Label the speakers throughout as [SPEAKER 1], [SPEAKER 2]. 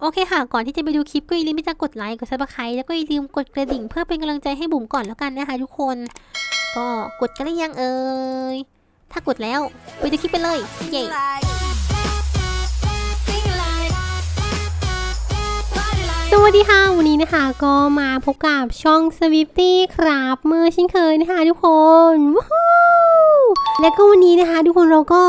[SPEAKER 1] โอเคค่ะ ก่อนที่จะไปดูคลิปก็อย่าลืมที่จะกดไลค์ กดซับสไครต์แล้วก็อย่าลืมกดกระดิ่งเพื่อเป็นกำลังใจให้บุ๋มก่อนแล้วกันนะคะทุกคน ก็กดกันหรือยังเอ่ย ถ้ากดแล้วไปดูคลิปไปเลย เย้สวัสดีค่ะวันนี้นะคะก็มาพบกับช่อง s w i f t y ครับเมื่อเช่นเคยนะคะทุกคนว้าวและก็วันนี้นะคะ ทุกคนเราก็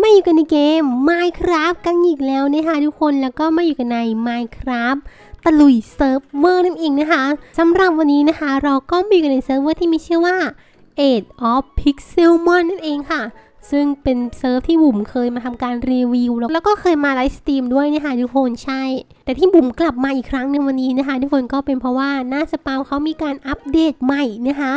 [SPEAKER 1] ไม่อยู่กันในเกม Minecraft กันอีกแล้วนะคะทุกคนแล้วก็ไม่อยู่กันใน Minecraft ตะลุยเซิร์ฟเวอร์นั่นเองนะคะสำหรับวันนี้นะคะ เราก็มีกันในเซิร์ฟเวอร์ที่มีชื่อว่า Age of Pixelmon นั่นเองค่ะ ซึ่งเป็นเซิร์ฟที่บุ๋มเคยมาทำการรีวิว แล้วก็เคยมาไลฟ์สตรีมด้วยนะคะทุกคนใช่ แต่ที่บุ๋มกลับมาอีกครั้งในวันนี้นะคะ ทุกคนก็เป็นเพราะว่าหน้าสปามเขามีการอัปเดตใหม่นะคะ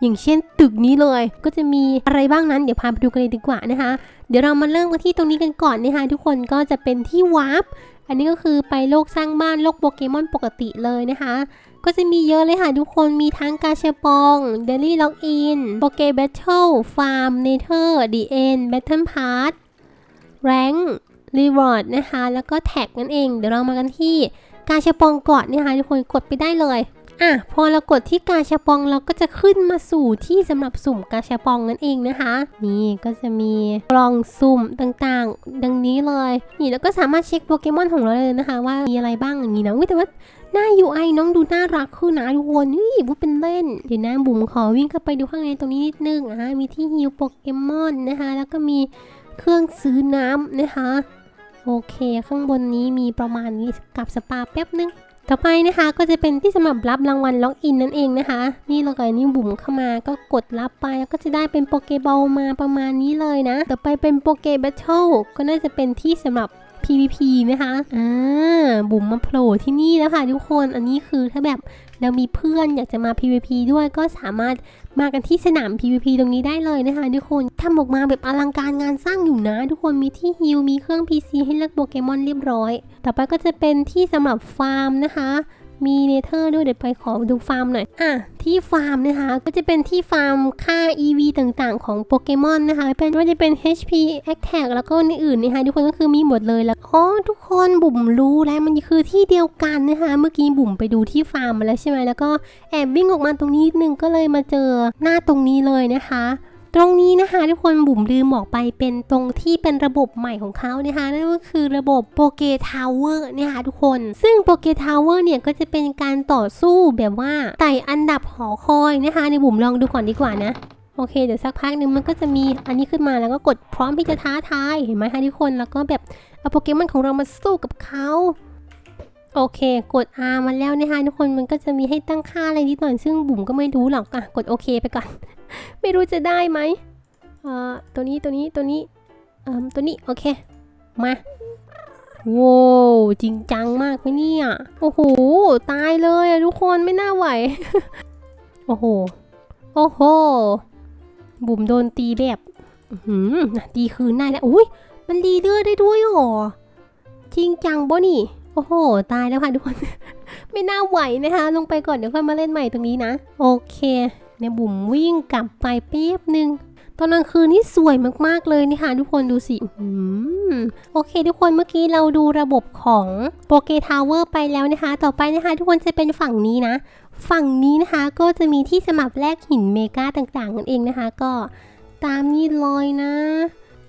[SPEAKER 1] อย่างเช่นตึกนี้เลย ก็จะมีอะไรบ้างนั้นเดี๋ยวพาไปดูกันเลยดีกว่านะคะ เดี๋ยวเรามาเริ่มกันที่ตรงนี้กันก่อนนะคะทุกคนก็จะเป็นที่วาร์ปอันนี้ก็คือไปโลกสร้างบ้านโลกโปเกมอนปกติเลยนะคะ ก็จะมีเยอะเลยค่ะทุกคนมีทั้งกาเชปองเดลี่ล็อกอินโปเกแบทเทิลฟาร์มเนเธอร์ดีเอ็นแบทเทิลพาร์ทแรงรีวอร์ดนะคะ แล้วก็แท็กนั่นเอง เดี๋ยวเรามากันที่กาเชปองก่อนนี่ยค่ะทุกคนกดไปได้เลย อะพอเรากดที่กาชาปองเราก็จะขึ้นมาสู่ที่สำหรับสุ่มกาชาปองนั่นเองนะคะ นี่ก็จะมีกล่องสุ่มต่างๆ ดังนี้เลย นี่แล้วก็สามารถเช็คโปเกมอนของเราเลยนะคะ ว่ามีอะไรบ้างอย่างนี้นะอุ๊ยแต่ว่าหน้า UI น้องดูน่ารักขึ้นนะทุกคนนี่พูดเป็นเล่น เดี๋ยวนะบุ๋มขอวิ่งเข้าไปดูข้างในตรงนี้นิดนึงอะมีที่ฮิวโปเกมอนนะคะ แล้วก็มีเครื่องซื้อน้ำนะคะ โอเค ข้างบนนี้มีประมาณนี้กับสปาแป๊บนึง ต่อไปนะคะก็จะเป็นที่สำหรับรับรางวัลล็อกอินนั่นเองนะคะ นี่เราก็นี่บุ๋มเข้ามาก็กดรับไปแล้วก็จะได้เป็นโปเกบอลมาประมาณนี้เลยนะ ต่อไปเป็นโปเกแบทเทิลก็น่าจะเป็นที่สำหรับ PVP นะคะอ่าบุ๋มมาโผล่ที่นี่แล้วค่ะทุกคนอันนี้คือถ้าแบบเรามีเพื่อนอยากจะมา PVP ด้วยก็สามารถมากันที่สนาม PVP ตรงนี้ได้เลยนะคะทุกคนทำออกมาแบบอลังการงานสร้างอยู่นะ ทุกคนมีที่ฮิลมีเครื่อง PC ให้เลือกโปเกมอนเรียบร้อย ต่อไปก็จะเป็นที่สำหรับฟาร์มนะคะ มีเนเธอร์ด้วยเดี๋ยวไปขอดูฟาร์มหน่อย อะ ที่ฟาร์มนะคะ ก็จะเป็นที่ฟาร์มค่า EV ต่างๆ ของโปเกมอนนะคะ เป็นว่าจะเป็น HP Attack แล้วก็อื่นๆนะคะทุกคนก็คือมีหมดเลยแล้วอ๋อทุกคนบุ๋มรู้แล้วมันคือที่เดียวกันนะคะ เมื่อกี้บุ๋มไปดูที่ฟาร์มมาแล้วใช่ไหมแล้วก็แอบวิ่งออกมาตรงนี้นิดนึงก็เลยมาเจอหน้าตรงนี้เลยนะคะ ตรงนี้นะคะทุกคนบุ๋มลืมบอกไปเป็นตรงที่เป็นระบบใหม่ของเขานะคะนั่นก็คือระบบโปเกทาวเวอร์นะคะทุกคน ซึ่งโปเกทาวเวอร์เนี่ยก็จะเป็นการต่อสู้แบบว่าไต่อันดับหอคอยนะคะในบุ๋มลองดูก่อนดีกว่านะโอเคเดี๋ยวสักพักหนึ่งมันก็จะมีอันนี้ขึ้นมาแล้วก็กดพร้อมที่จะท้าทายเห็นไหมคะทุกคนแล้วก็แบบเอาโปเกมอนของเรามาสู้กับเขา โอเค กด R มาแล้วนะคะทุกคนมันก็จะมีให้ตั้งค่าอะไรนิดหน่อยซึ่งบุ๋มก็ไม่รู้หรอกอะกดโอเคไปก่อน ไม่รู้จะได้ไหมเอ่อตัวนี้ตัวนี้ตัวนี้เอ่อตัวนี้โอเคมาโว้วจริงจังมากไหมเนี่ยโอ้โหตายเลยอะทุกคนไม่น่าไหวโอ้โหโอ้โหบุ๋มโดนตีแบบหืมตีคืนได้แล้วอุ้ยมันรีเลือดได้ด้วยหรอจริงจังบ่นี่ โอ้โห ตายแล้วค่ะทุกคน ไม่น่าไหวนะคะ ลงไปก่อนเดี๋ยวค่อยมาเล่นใหม่ตรงนี้นะ โอเค เนี่ยบุ๋มวิ่งกลับไปแป๊บหนึ่งตอนกลางคืนนี่สวยมากๆเลยนี่ค่ะทุกคนดูสิอืมโอเค ทุกคนเมื่อกี้เราดูระบบของโปเกทาวเวอร์ไปแล้วนะคะ ต่อไปนะคะ ทุกคนจะเป็นฝั่งนี้นะ ฝั่งนี้นะคะก็จะมีที่สมัครแลกหินเมกาต่างๆกันเองนะคะ ก็ตามนี้เลยนะ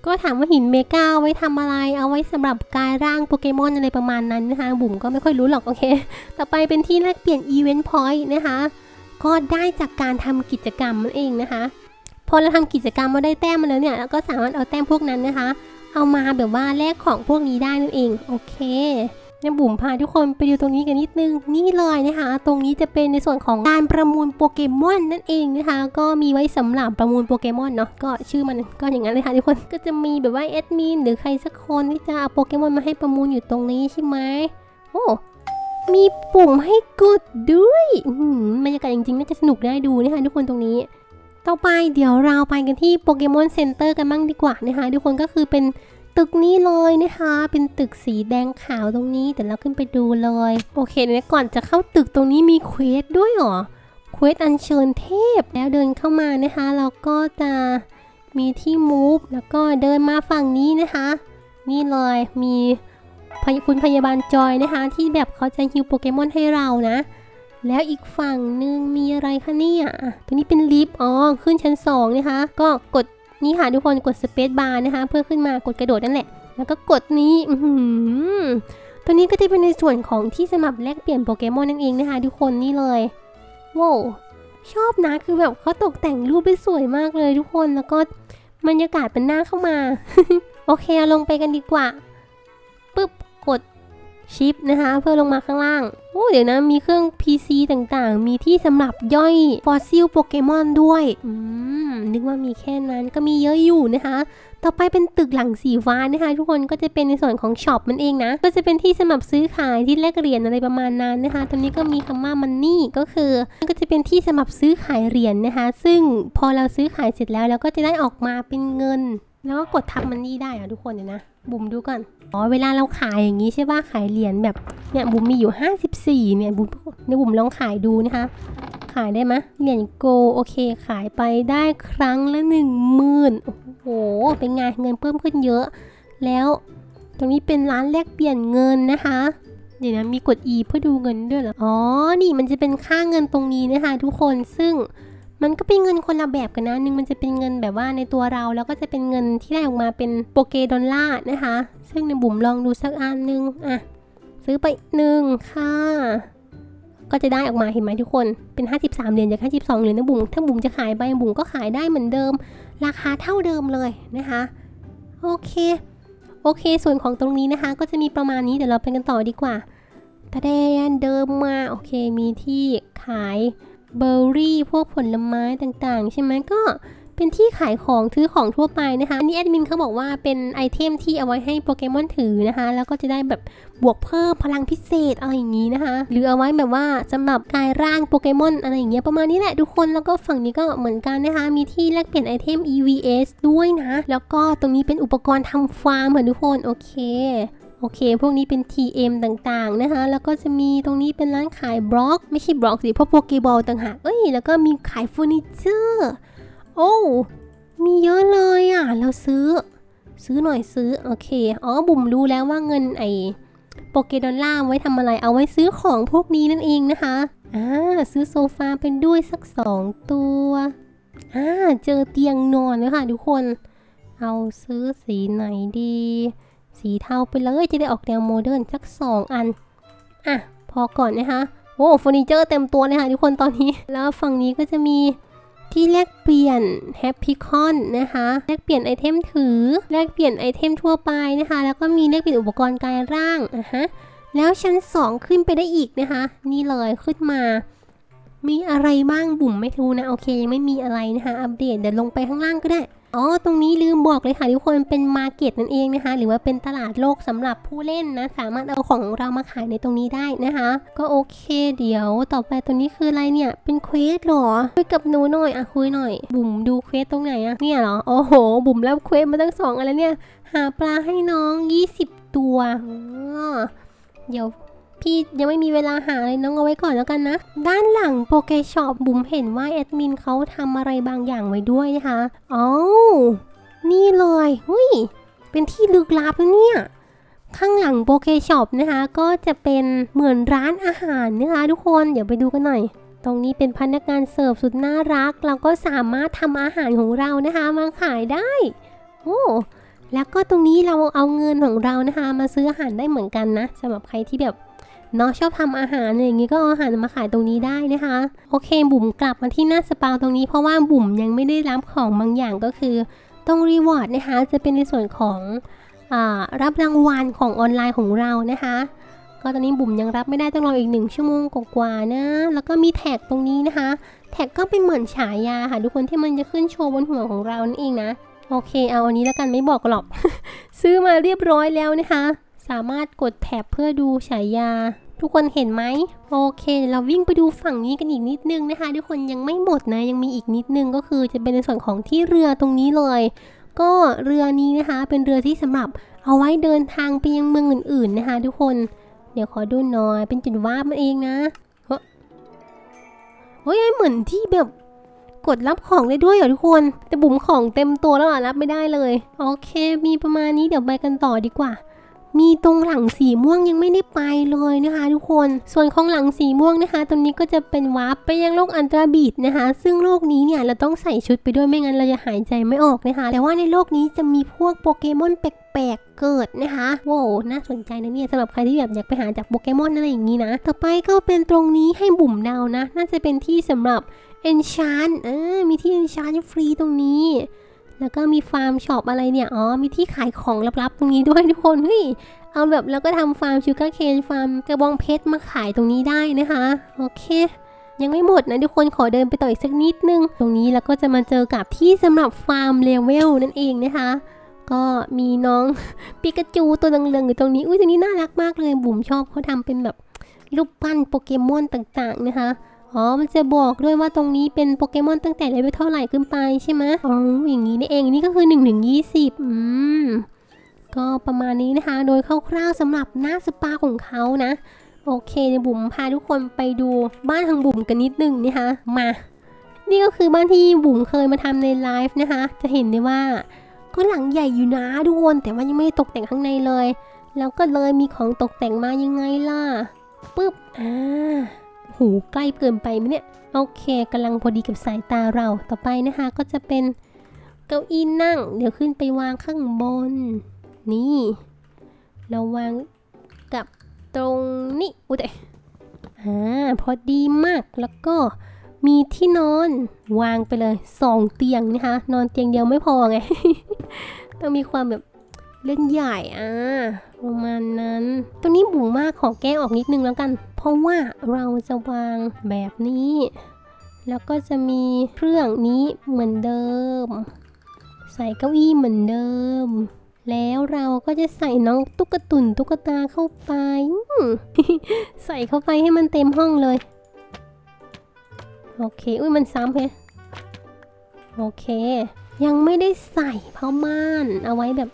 [SPEAKER 1] ก็ถามว่าหินเมกาเอาไว้ทำอะไร เอาไว้สำหรับกายร่างโปเกมอนอะไรประมาณนั้นนะคะ บุ๋มก็ไม่ค่อยรู้หรอกโอเค ต่อไปเป็นที่แลกเปลี่ยนอีเวนต์พอยต์นะคะ ก็ได้จากการทำกิจกรรมนั่นเองนะคะ พอเราทำกิจกรรมมาได้แต้มมาแล้วเนี่ยเราก็สามารถเอาแต้มพวกนั้นนะคะ เอามาแบบว่าแลกของพวกนี้ได้นั่นเอง โอเค เนี่ยบุ๋มพาทุกคนไปดูตรงนี้กันนิดนึง นี่เลยนะคะ ตรงนี้จะเป็นในส่วนของการประมูลโปเกมอนนั่นเองนะคะ ก็มีไว้สำหรับประมูลโปเกมอนเนาะก็ชื่อมันก็อย่างนั้นเลยค่ะทุกคนก็จะมีแบบว่าแอดมินหรือใครสักคนที่จะเอาโปเกมอนมาให้ประมูลอยู่ตรงนี้ใช่ไหมโอ้มีปุ่มให้กดด้วยบรรยากาศจริงๆน่าจะสนุกได้ดูนะคะทุกคนตรงนี้ ต่อไปเดี๋ยวเราไปกันที่โปเกมอนเซ็นเตอร์กันบ้างดีกว่านะคะทุกคนก็คือเป็น ตึกนี้เลยนะคะ เป็นตึกสีแดงขาวตรงนี้เดี๋ยวเราขึ้นไปดูเลย โอเคเดี๋ยก่อนจะเข้าตึกตรงนี้มีเควสด้วยเหรอเควสอัญเชิญเทพแล้วเดินเข้ามานะคะ เราก็จะมีที่มูฟแล้วก็เดินมาฝั่งนี้นะคะ นี่เลยมีพยคุณพยาบาลจอยนะคะ ที่แบบเขาจะฮิวโปเกมอนให้เรานะ แล้วอีกฝั่งหนึ่งมีอะไรคะเนี่ยอะตัวนี้เป็นลิฟต์อ๋อขึ้นชั้นสองนะคะ ก็กด นี่ค่ะทุกคนกดสเปซบาร์นะคะ เพื่อขึ้นมากดกระโดดนั่นแหละ แล้วก็กดนี้อือหือตัวนี้ก็จะเป็นในส่วนของที่สำหรับแลกเปลี่ยนโปเกมอนนั่นเองนะคะ ทุกคนนี่เลยว้าวชอบนะคือแบบเขาตกแต่งรูปได้สวยมากเลยทุกคนแล้วก็บรรยากาศเป็นหน้าเข้ามา โอเคเอาลงไปกันดีกว่าปึ๊บกด ชิปนะคะ เพื่อลงมาข้างล่าง โอ้เดี๋ยวนะ มีเครื่อง PC ต่างๆ มีที่สำหรับย่อยฟอสซิลโปเกมอนด้วยอืมนึกว่ามีแค่นั้นก็มีเยอะอยู่นะคะต่อไปเป็นตึกหลังสีฟ้านะคะ ทุกคนก็จะเป็นในส่วนของช็อปมันเองนะ ก็จะเป็นที่สำหรับซื้อขายที่แลกเหรียญอะไรประมาณนั้นนะคะ ตรงนี้ก็มีคำว่ามันนี่ก็คือก็จะเป็นที่สำหรับซื้อขายเหรียญนะคะ ซึ่งพอเราซื้อขายเสร็จแล้วเราก็จะได้ออกมาเป็นเงิน แล้วก็กดทับมันนี่ได้อะทุกคนเดี๋ยนะบุ๋มดูก่อนอ๋อเวลาเราขายอย่างนี้ใช่ป่ะขายเหรียญแบบเนี่ยบุ๋มมีอยู่ 54เนี่ยบุ๋มเดี๋ยบุ๋มลองขายดูนะคะ ขายได้ไหมเหรียญโกโอเค ขายไปได้ครั้งละหนึ่งหมื่นโอ้โหเป็นไงเงินเพิ่มขึ้นเยอะ แล้วตรงนี้เป็นร้านแลกเปลี่ยนเงินนะคะเดี๋ยวนะมีกด E เพื่อดูเงินด้วยเหรอ อ๋อ นี่มันจะเป็นค่าเงินตรงนี้นะคะทุกคน ซึ่ง มันก็เป็นเงินคนละแบบกันนะหนึงมันจะเป็นเงินแบบว่าในตัวเราแล้วก็จะเป็นเงินที่ได้ออกมาเป็นโปเกดอลลาร์นะคะ ซึ่งในบุ๋มลองดูสักอันหนึงอะซื้อไปหนึ่งค่ะก็จะได้ออกมาเห็นไหมทุกคน เป็น 53 เหรียญจาก 52 เหรียญนะบุ๋มถ้าบุ๋มจะขายไปบุ๋มก็ขายได้เหมือนเดิม ราคาเท่าเดิมเลยนะคะ โอเค โอเค ส่วนของตรงนี้นะคะ ก็จะมีประมาณนี้ เดี๋ยวเราไปกันต่อดีกว่าตะแดนเดิมมา โอเค มีที่ขาย เบอร์รี่ พวกผลไม้ต่างๆ ใช่ไหมก็เป็นที่ขายของซื้อของทั่วไปนะคะ อันนี้แอดมินเขาบอกว่าเป็นไอเทมที่เอาไว้ให้โปเกมอนถือนะคะ แล้วก็จะได้แบบบวกเพิ่มพลังพิเศษอะไรอย่างนี้นะคะ หรือเอาไว้แบบว่าสำหรับกายร่างโปเกมอนอะไรอย่างเงี้ยประมาณนี้แหละทุกคน แล้วก็ฝั่งนี้ก็เหมือนกันนะคะ มีที่แลกเปลี่ยนไอเทม EVS ด้วยนะ แล้วก็ตรงนี้เป็นอุปกรณ์ทำฟาร์มเหมือนทุกคน โอเค โอเค พวกนี้เป็น TM ต่างๆนะคะ แล้วก็จะมีตรงนี้เป็นร้านขายบล็อก ไม่ใช่บล็อกสิเพราะโปเกบอลต่างหากเอ้ย แล้วก็มีขายเฟอร์นิเจอร์ โอ้ มีเยอะเลยอะ เราซื้อ ซื้อหน่อยซื้อ โอเค อ๋อ บุ๋มรู้แล้วว่าเงินไอโปเกดอลล่าไว้ทำอะไร เอาไว้ซื้อของพวกนี้นั่นเองนะคะ อ่า ซื้อโซฟาเป็นด้วยสักสองตัว อ่า เจอเตียงนอนแล้วค่ะทุกคน เอาซื้อสีไหนดี สีเทาไปเลยจะได้ออกแนวโมเดิร์นสักสองอัน อะ พอก่อนนะคะโอ้เฟอร์นิเจอร์เต็มตัวเลยค่ะทุกคนตอนนี้ แล้วฝั่งนี้ก็จะมีที่แลกเปลี่ยนแฮปปี้คอนนะคะแลกเปลี่ยนไอเทมถือแลกเปลี่ยนไอเทมทั่วไปนะคะ แล้วก็มีแลกเปลี่ยนอุปกรณ์กายร่างอะฮะแล้วชั้น 2 ขึ้นไปได้อีกนะคะ นี่เลยขึ้นมา มีอะไรบ้างบุ๋มไม่รู้นะ โอเค ยังไม่มีอะไรนะคะ อัปเดตเดี๋ยวลงไปข้างล่างก็ได้ อ๋อ ตรงนี้ลืมบอกเลยค่ะทุกคนเป็นมาร์เก็ตนั่นเองนะคะ หรือว่าเป็นตลาดโลกสำหรับผู้เล่นนะ สามารถเอาของเรามาขายในตรงนี้ได้นะคะ ก็โอเค เดี๋ยวต่อไปตัวนี้คืออะไรเนี่ย เป็นเควสหรอ คุยกับหนูหน่อยอะคุยหน่อย บุ๋มดูเควสตรงไหนอะเนี่ยเหรอ โอ้โห บุ๋มรับเควสมาตั้งสองอันแล้วเนี่ย หาปลาให้น้อง 20 ตัวอ๋อเดี๋ยว พี่ยังไม่มีเวลาหาเลยน้องเอาไว้ก่อนแล้วกันนะ ด้านหลังโปเกช็อปบุ๋มเห็นว่าแอดมินเขาทำอะไรบางอย่างไว้ด้วยนะคะอ๋อนี่เลยหุยเป็นที่ลึกลับนะเนี่ย ข้างหลังโปเกช็อปนะคะ ก็จะเป็นเหมือนร้านอาหารนะคะทุกคน เดี๋ยวไปดูกันหน่อย ตรงนี้เป็นพนักงานเสิร์ฟสุดน่ารัก เราก็สามารถทำอาหารของเรานะคะ มาขายได้ โอ้แล้วก็ตรงนี้เราเอาเงินของเรานะคะ มาซื้ออาหารได้เหมือนกันนะสำหรับใครที่แบบ เนาะชอบทำอาหารอย่างนี้ก็เอาอาหารมาขายตรงนี้ได้นะคะ โอเค บุ๋มกลับมาที่หน้าสปาตรงนี้เพราะว่าบุ๋มยังไม่ได้รับของบางอย่างก็คือตรงรีวอร์ดนะคะ จะเป็นในส่วนของอรับรางวัลของออนไลน์ของเรานะคะ ก็ตอนนี้บุ๋มยังรับไม่ได้ต้องรออีกหนึ่งชั่วโมงกว่าๆนะ แล้วก็มีแท็กตรงนี้นะคะ แท็กก็เป็นเหมือนฉายาค่ะทุกคนที่มันจะขึ้นโชว์บนหัวของเรานั่นเองนะ โอเค เอาอันนี้แล้วกันไม่บอกหรอก ซื้อมาเรียบร้อยแล้วนะคะ สามารถกดแท็บเพื่อดูฉายา ทุกคนเห็นไหมโอเค เราวิ่งไปดูฝั่งนี้กันอีกนิดนึงนะคะ ทุกคนยังไม่หมดนะ ยังมีอีกนิดนึงก็คือจะเป็นในส่วนของที่เรือตรงนี้เลย ก็เรือนี้นะคะ เป็นเรือที่สำหรับเอาไว้เดินทางไปยังเมืองอื่น ๆนะคะ ทุกคน เดี๋ยวขอดูหน่อยเป็นจุดวามันเองนะเฮ้ยเฮ้ยเหมือนที่แบบกดรับของได้ด้วยเหรอทุกคน แต่บุ๋มของเต็มตัวแล้วอะรับไม่ได้เลย โอเค มีประมาณนี้เดี๋ยวไปกันต่อดีกว่า มีตรงหลังสีม่วงยังไม่ได้ไปเลยนะคะ ทุกคน ส่วนของหลังสีม่วงนะคะ ตรงนี้ก็จะเป็นวาร์ปไปยังโลกอันตราบีดนะคะ ซึ่งโลกนี้เนี่ยเราต้องใส่ชุดไปด้วยไม่งั้นเราจะหายใจไม่ออกนะคะ แต่ว่าในโลกนี้จะมีพวกโปเกมอนแปลกเกิดนะคะโว้วน่าสนใจนะเนี่ยสำหรับใครที่แบบอยากไปหาจากโปเกมอนอะไรอย่างนี้นะ ต่อไปก็เป็นตรงนี้ให้บุ่มเดานะ น่าจะเป็นที่สำหรับ Enchant เออมีที่ Enchant ฟรีตรงนี้ แล้วก็มีฟาร์มช็อปอะไรเนี่ย อ๋อ มีที่ขายของลับๆตรงนี้ด้วยทุกคนเฮ้ยเอาแบบแล้วก็ทำฟาร์มชูการ์เคนฟาร์มกระบองเพชรมาขายตรงนี้ได้นะคะ โอเค ยังไม่หมดนะทุกคนขอเดินไปต่ออีกสักนิดนึง ตรงนี้แล้วก็จะมาเจอกับที่สำหรับฟาร์มเลเวลนั่นเองนะคะก็มีน้องปิกาจูตัวเหลืองๆอยู่ตรงนี้ อุ้ยตรงนี้น่ารักมากเลย บุ๋มชอบเขาทำเป็นแบบรูปปั้นโปเกมอนต่างๆนะคะ อ๋อ มันจะบอกด้วยว่าตรงนี้เป็นโปเกมอนตั้งแต่เลเวลเท่าไหร่ขึ้นไปใช่ไหมอ๋อ อย่างนี้นี่เอง นี่ก็คือ1นถึงยีอืม ก็ประมาณนี้นะคะ โดยคร่าวๆสำหรับหน้าสปาของเขานะ โอเคเดี๋ยวบุ๋มพาทุกคนไปดูบ้านทางบุ๋มกันนิดนึงนะคะ มา นี่ก็คือบ้านที่บุ๋มเคยมาทำในไลฟ์นะคะ จะเห็นได้ว่าก็หลังใหญ่อยู่นะทุกคน แต่ว่ายังไม่ตกแต่งข้างในเลย แล้วก็เลยมีของตกแต่งมายังไงล่ะ ปึ๊บ อ่า หูใกล้เกินไปไหมเนี่ย โอเคกำลังพอดีกับสายตาเรา ต่อไปนะคะก็จะเป็นเก้าอี้นั่ง เดี๋ยวขึ้นไปวางข้างบน นี่ เราวางกับตรงนี้ อุ้ยแต่อ่าพอดีมาก แล้วก็มีที่นอนวางไปเลยสองเตียงนะคะ นอนเตียงเดียวไม่พอไง ต้องมีความแบบ เล่นใหญ่อ่าประมาณนั้น ตรงนี้บุ๋มมากขอแก้ออกนิดนึงแล้วกัน เพราะว่าเราจะวางแบบนี้ แล้วก็จะมีเครื่องนี้เหมือนเดิม ใส่เก้าอี้เหมือนเดิม แล้วเราก็จะใส่น้องตุ๊กตุนตุ๊กตาเข้าไป ใส่เข้าไปให้มันเต็มห้องเลย โอเค อุ้ยมันซ้ำเพโอเค ยังไม่ได้ใส่ผ้าม่านเอาไว้แบบ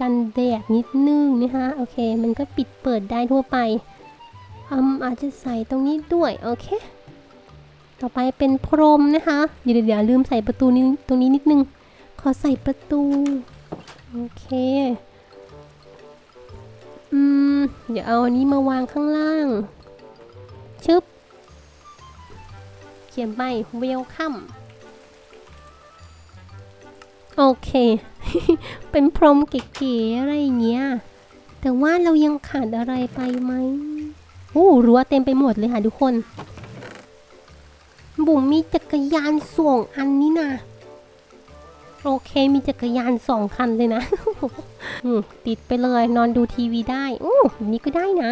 [SPEAKER 1] กันแดดนิดนึงนะคะโอเค มันก็ปิดเปิดได้ทั่วไปอืมอาจจะใส่ตรงนี้ด้วย โอเค ต่อไปเป็นพรมนะคะ เดี๋ยวเดี๋ยวลืมใส่ประตูนี้ตรงนี้นิดนึง ขอใส่ประตู โอเค อืม เดี๋ยวเอาอันนี้มาวางข้างล่าง ชึบ เขียนไป welcome โอเค เป็นพรมเก๋ๆอะไรอย่างเงี้ย แต่ว่าเรายังขาดอะไรไปไหมโอ้รั้วเต็มไปหมดเลยค่ะทุกคน บุ๋มมีจักรยานสองอันนี้นะโอเคมีจักรยานสองคันเลยนะติดไปเลยนอนดูทีวีได้อู้นี้ก็ได้นะ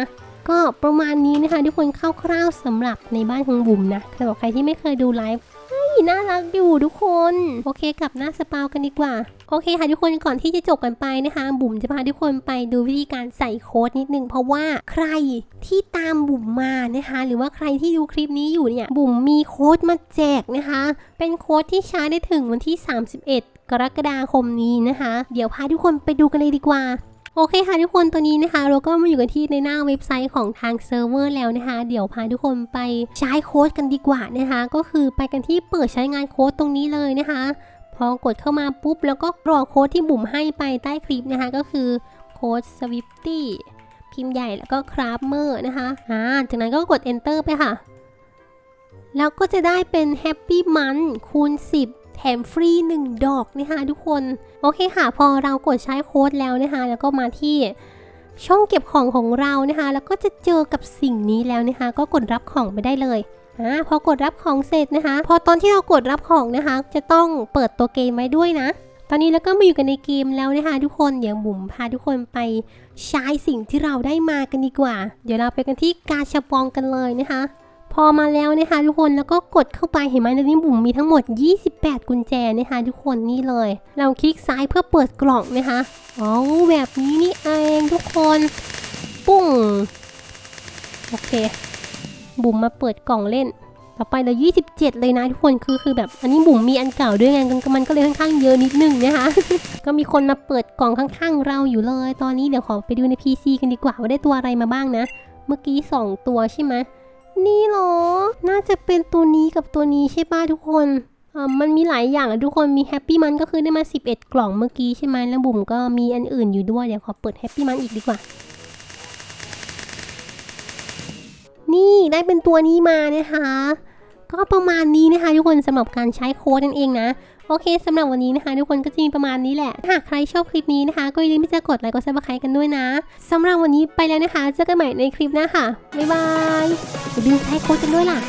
[SPEAKER 1] ก็ประมาณนี้นะคะ ทุกคนคร่าวๆสำหรับในบ้านของบุ๋มนะสำหรับใครที่ไม่เคยดูไลฟ์ น่ารักอยู่ทุกคน โอเคกลับหน้าสปาวกันดีกว่า โอเคค่ะทุกคนก่อนที่จะจบกันไปนะคะ บุ๋มจะพาทุกคนไปดูวิธีการใส่โค้ดนิดนึง เพราะว่าใครที่ตามบุ๋มมานะคะ หรือว่าใครที่ดูคลิปนี้อยู่เนี่ย บุ๋มมีโค้ดมาแจกนะคะ เป็นโค้ดที่ใช้ได้ถึงวันที่ 31 กรกฎาคมนี้นะคะ เดี๋ยวพาทุกคนไปดูกันเลยดีกว่า โอเคค่ะทุกคนตอนนี้นะคะ เราก็มาอยู่กันที่ในหน้าเว็บไซต์ของทางเซิร์ฟเวอร์แล้วนะคะ เดี๋ยวพาทุกคนไปใช้โค้ดกันดีกว่านะคะ ก็คือไปกันที่เปิดใช้งานโค้ดตรงนี้เลยนะคะ พอกดเข้ามาปุ๊บ แล้วก็กรอกโค้ดที่บุ๋มให้ไปใต้คลิปนะคะ ก็คือโค้ด Swifty พิมพ์ใหญ่แล้วก็คราฟเมอร์นะคะอ่าจากนั้นก็กด enter ไปค่ะ แล้วก็จะได้เป็น Happy Month คูณ 10 แถมฟรี 1 ดอกนะคะทุกคน โอเคค่ะ พอเรากดใช้โค้ดแล้วนะคะ แล้วก็มาที่ช่องเก็บของของเรานะคะ แล้วก็จะเจอกับสิ่งนี้แล้วนะคะ ก็กดรับของไปได้เลยอ่าพอกดรับของเสร็จนะคะ พอตอนที่เรากดรับของนะคะ จะต้องเปิดตัวเกมไว้ด้วยนะ ตอนนี้เราก็มาอยู่กันในเกมแล้วนะคะทุกคนเดี๋ยวบุ๋มพาทุกคนไปใช้สิ่งที่เราได้มากันดีกว่า เดี๋ยวเราไปกันที่กาชาปองกันเลยนะคะ พอมาแล้วนะคะทุกคนแล้วก็กดเข้าไปเห็นไหมในนี้บุ๋มมีทั้งหมด 28 กุญแจนะคะทุกคนนี่เลย เราคลิกซ้ายเพื่อเปิดกล่องนะคะอ๋อแบบนี้นี่เองทุกคนปุ้งโอเค บุ๋มมาเปิดกล่องเล่น ต่อไปเรา 27 เลยนะทุกคนคือคือแบบอันนี้บุ๋มมีอันเก่าด้วยไงมันก็เลยค่อนข้างเยอะนิดนึงนะคะ ก็มีคนมาเปิดกล่องข้างๆ เราอยู่เลย ตอนนี้เดี๋ยวขอไปดูใน PC กันดีกว่าว่าได้ตัวอะไรมาบ้างนะ เมื่อกี้สองตัวใช่ไหม นี่เหรอ น่าจะเป็นตัวนี้กับตัวนี้ใช่ป่ะทุกคนเออมันมีหลายอย่างอะทุกคนมีแฮปปี้มันก็คือได้มา 11 กล่องเมื่อกี้ใช่ไหมแล้วบุ๋มก็มีอันอื่นอยู่ด้วยเดี๋ยวขอเปิดแฮปปี้มันอีกดีกว่า นี่ได้เป็นตัวนี้มานะคะ ก็ประมาณนี้นะคะทุกคนสำหรับการใช้โค้ดนั่นเองนะ โอเคสำหรับวันนี้นะคะ ทุกคนก็จะมีประมาณนี้แหละ หากใครชอบคลิปนี้นะคะ ก็อย่าลืมที่จะกดไลค์กดซับสไครต์กันด้วยนะสำหรับวันนี้ไปแล้วนะคะ เจอกันใหม่ในคลิปหน้าค่ะบ๊ายบายอย่าลืมใช้โค้ดกันด้วยล่ะ